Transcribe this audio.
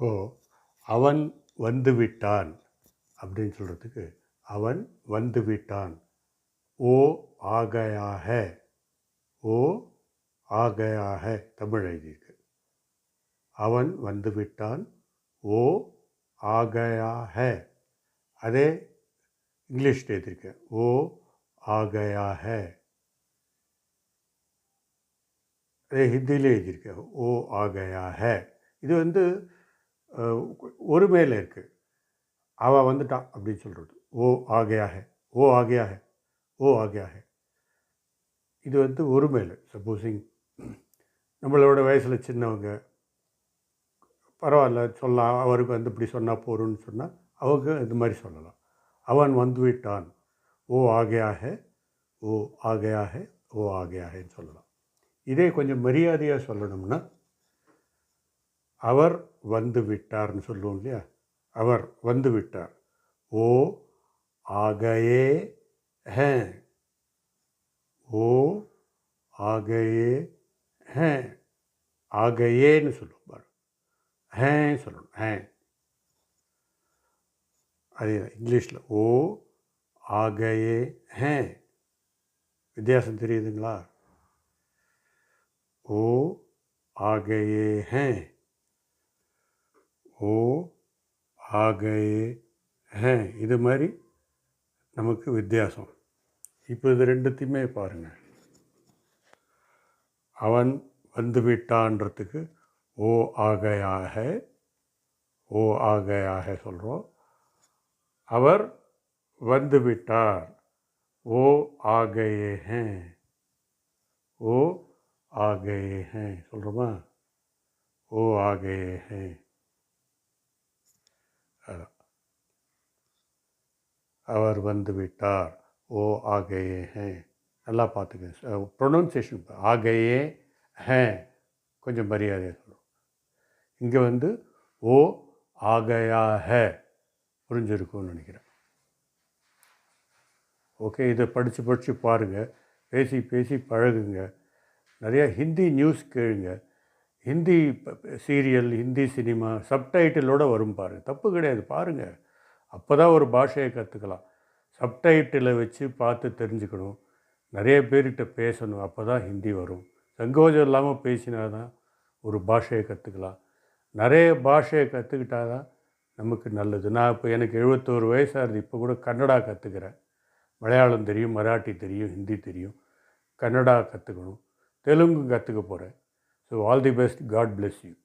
இப்போது அவன் வந்து விட்டான் அப்படின்னு சொல்கிறதுக்கு அவன் வந்து விட்டான் ஓ ஆகையாக. ஓ ஆகையாக தமிழ் எழுதியிருக்கு. அவன் வந்து விட்டான் ஓ ஆகையாக. அதே இங்கிலீஷ் எழுதியிருக்கேன் ஓ ஆகையாக. அதே ஹிந்தியில் எழுதியிருக்கேன் ஓ ஆகையாக. இது வந்து ஒரு மேலே இருக்குது அவள் வந்துட்டான் அப்படின்னு சொல்கிறது ஓ ஆகையாக ஓ ஆகையாக ஓ ஆகையாக. இது வந்து ஒரு மேலே. சப்போஸிங் நம்மளோட வயசில் சின்னவங்க பரவாயில்ல சொல்லலாம். அவருக்கு வந்து இப்படி சொன்னால் போகிறோன்னு சொன்னால் அவங்க இது மாதிரி சொல்லலாம். அவன் வந்து விட்டான். ஓ ஆகையாக ஓ ஆகையாக ஓ ஆகையாகன்னு சொல்லலாம். இதே கொஞ்சம் மரியாதையாக சொல்லணும்னா அவர் வந்து விட்டார்னு சொல்லுவோம் இல்லையா? அவர் வந்து விட்டார். ஓ ஆகையே ஹே. ஓ ஆகையே ஹே. ஆகையேன்னு சொல்லுவோம் பாரு ஹே சொல்லணும் ஹே. அதே இங்கிலீஷில். ஓ ஆகையே ஹே. வித்தியாசம் தெரியுதுங்களா? ஓ ஆகையே ஹே. ஓ ஆகையே. ஹே இது மாதிரி நமக்கு வித்தியாசம். இப்போ இது ரெண்டுத்தையுமே பாருங்கள் அவன் வந்து விட்டான்றதுக்கு ஓ ஆகையாக ஓ ஆகையாக சொல்கிறோம் அவர் வந்து விட்டார். ஓ ஆகையே. ஹே. ஓ ஆகையே. ஹே சொல்கிறோமா ஓ ஆகையே. ஹே. அவர் வந்து விட்டார் ஓ ஆகையே ஹே. நல்லா பார்த்துக்க ப்ரொனவுன்சியேஷன் ஆகையே ஹே. கொஞ்சம் மரியாதையாக சொல்லும் இங்கே வந்து ஓ ஆகையா ஹே. புரிஞ்சிருக்கும்னு நினைக்கிறேன். ஓகே இதை படித்து படித்து பாருங்கள் பேசி பேசி பழகுங்க. நிறையா ஹிந்தி நியூஸ் கேளுங்கள் ஹிந்தி சீரியல் ஹிந்தி சினிமா சப்டைட்டிலோடு வரும் பாருங்கள் தப்பு கிடையாது. பாருங்கள் அப்போ தான் ஒரு பாஷையை கற்றுக்கலாம் சப்டைட்டிலை வச்சு பார்த்து தெரிஞ்சுக்கணும். நிறைய பேர்கிட்ட பேசணும். அப்போ தான் ஹிந்தி வரும். சங்கோஜம் இல்லாமல் பேசினா தான் ஒரு பாஷையை கற்றுக்கலாம் நிறைய பாஷையை கற்றுக்கிட்டா தான் நமக்கு நல்லது. நான் இப்போ எனக்கு எழுபத்தோரு வயசாகுது. இப்போ கூட கன்னடா கற்றுக்கிறேன் மலையாளம் தெரியும் மராட்டி தெரியும் ஹிந்தி தெரியும். கன்னடா கற்றுக்கணும் தெலுங்கு கற்றுக்க போகிறேன் So, all the best. God bless you.